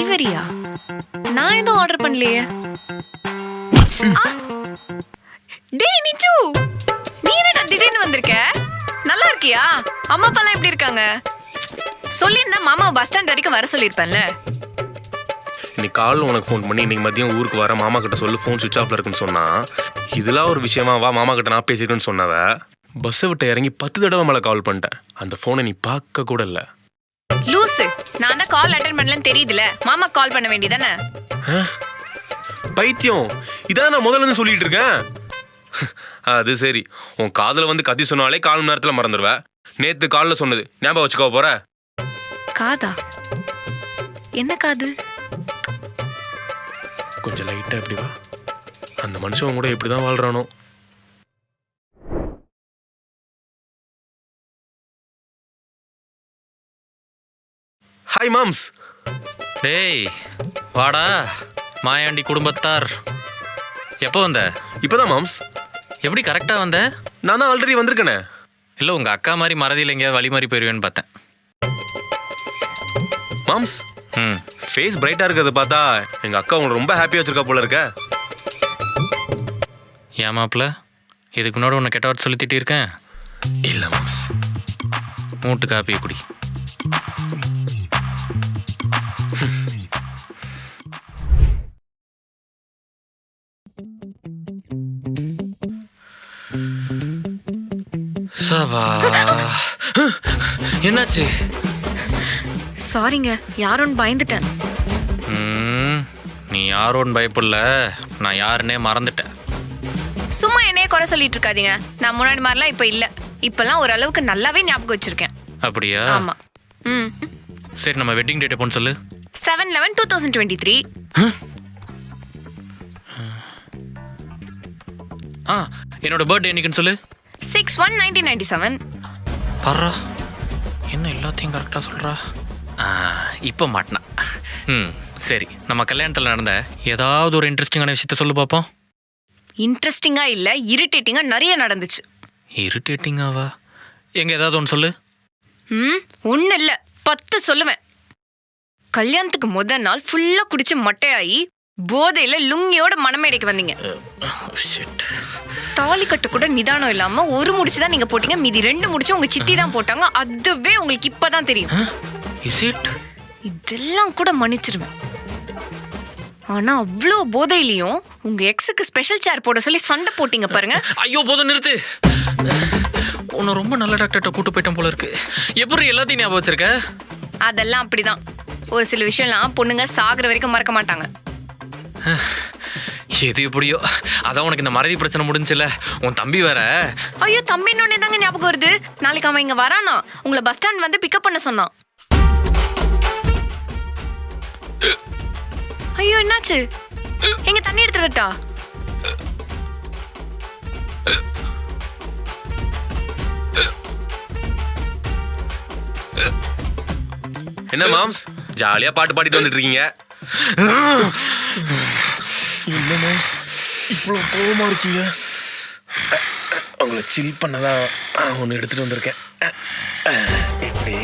டெலிவரியா நான் எதுவும் ஆர்டர் பண்ணலையே. டேய் நிச்சு! நீ என்னடா திடீர்னு வந்திருக்க? நல்லா இருக்கியா? அம்மா அப்பாலாம் எப்படி இருக்காங்க? சொல்லியிருந்தா மாமா பஸ் ஸ்டாண்ட் வரைக்கும் வர சொல்லியிருப்பேன்ல. இன்னைக்கு கால் உனக்கு ஃபோன் பண்ணி இன்னைக்கு மதியம் ஊருக்கு வர மாமா கிட்ட சொல்லு ஃபோன் சுவிச் ஆஃப்ல இருக்குன்னு சொன்னா இதெல்லாம் ஒரு விஷயமா வா மாமா கிட்ட நான் பேசிருக்கேன்னு சொன்னவ. பஸ்ஸை விட்டு இறங்கி பத்து தடவை மேலே கால் பண்ணிட்டேன். அந்த ஃபோனை நீ பார்க்க கூட இல்லை. லூசு நான் தான் கால் அட்டன் பண்ணலன்னு தெரியுதுல. மாமா கால் பண்ண வேண்டியதானே? பைத்தியம். இதான் நான் முதல்ல இருந்து சொல்லிட்டு இருக்கேன். அது சரி. உன் காதுல வந்து கத்தி சொன்னாலே கால் மணி நேரத்தில் மறந்துடுவ. நேத்து காலைல சொன்னது. ஞாபகம் வச்சுக்கோ போற. காதா? என்ன காது? கொஞ்சம் லைட்டா எப்படி வா. அந்த மனுஷன் கூட இப்படி தான் வாழ்றானோ. ஹாய் மாம்ஸ் டேய் வாடா மாயாண்டி குடும்பத்தார். எப்போ வந்த? இப்போதான் மாம்ஸ் எப்படி கரெக்டாக வந்த? நான் தான் ஆல்ரெடி வந்திருக்கேனே. இல்லை உங்கள் அக்கா மாதிரி மறதியில் எங்கேயாவது வழி மாறி போயிருவேன்னு பார்த்தேன். மாம்ஸ் ம். ஃபேஸ் பிரைட்டா இருக்கிறத பார்த்தா எங்க அக்கா உங்களை ரொம்ப ஹாப்பியா வச்சிருக்கா போல இருக்க. ஏன் மாப்பிள்ள? இதுக்கு முன்னாடி உன்னை கெட்ட வார்த்தை சொல்லி திட்டியிருக்கேன். இல்ல மாம்ஸ் மூட்டு காப்பியை குடி. சபா. என்னாச்சு? சாரிங்க யாரோன்னு பயந்துட்டேன். நீ யாரோன்னு பயப்படல. நான் யாருன்னே மறந்துட்டேன். சும்மா என்னையே குறை சொல்லிட்டு இருக்காதீங்க. நான் முன்னாடி மாதிரிலாம் இப்போ இல்ல. இப்பெல்லாம் ஓரளவுக்கு நல்லாவே ஞாபகம் வச்சிருக்கேன். அப்படியா? ஆமா. ம். சரி நம்ம வெட்டிங் டேட் எப்போன்னு சொல்லு. Seven eleven two thousand twenty three ஆ. என்னோட பர்த்டே என்னைக்குன்னு சொல்லு. Six one nineteen ninety seven பர்றா என்ன எல்லாத்தையும் கரெக்டாக சொல்கிறா இப்போ மாட்டினா. ம் சரி நம்ம கல்யாணத்தில் நடந்த ஏதாவது ஒரு இன்ட்ரெஸ்டிங்கான விஷயத்த சொல்லு பார்ப்போம் இன்ட்ரெஸ்டிங்கா இல்ல இரிட்டேட்டிங்கா நிறைய நடந்துச்சு. இரிட்டேட்டிங்காவா எங்கே ஏதாவது ஒன்று சொல்லு. ம் ஒண்ணு இல்ல பத்து சொல்லுவேன். கல்யாணத்துக்கு முத நாள் ஃபுல்லா குடிச்சு மட்டையாயி போதையில லுங்கியோட மணமேடைக்கு வந்தீங்க. ஷிட் தாலி கட்டு கூட நிதானம் இல்லாம ஒரு முடிச்சு தான் நீங்க போட்டீங்க. மீதி ரெண்டு முடிச்சு உங்க சித்தி தான் போட்டாங்க. அதுவே உங்களுக்கு இப்பதான் தெரியும். இதெல்லாம் கூட மன்னிச்சிருவேன் ஆனா அவ்வளோ போதையிலையும் உங்க எக்ஸுக்கு ஸ்பெஷல் சேர் போட சொல்லி சண்டை போட்டீங்க பாருங்க. ஐயோ போதும் நிறுத்து. உன்னை ரொம்ப நல்ல டாக்டர்கிட்ட கூட்டு போயிட்டேன் போல இருக்கு. எப்படி எல்லாத்தையும் ஞாபகம் வச்சிருக்க? அதெல்லாம் அப்படிதான். ஒரு சில விஷயம்லாம் பொண்ணுங்க சாகுற வரைக்கும் மறக்க மாட்டாங்க. எது எப்படியோ அதான் உனக்கு இந்த மறதி பிரச்சனை முடிஞ்சுல. உன் தம்பி வேற. ஐயோ தம்பி இன்னொன்னே தாங்க ஞாபகம் வருது. நாளைக்கு அவன் இங்க வரானா? உங்களை பஸ் ஸ்டாண்ட் வந்து பிக்கப் பண்ண சொன்னான். ஐயோ என்னாச்சு? எங்க தண்ணி எடுத்து விட்டா என்ன மாம்ஸ்? ஜாலியா பாட்டு பாடிட்டு வந்துட்டு இருக்கீங்க. என்ன மாம்ஸ் இவ்வளவு கோவமா இருக்கீங்க உங்களை சில் பண்ணதான் ஒன்று எடுத்துட்டு வந்திருக்கேன். எப்படி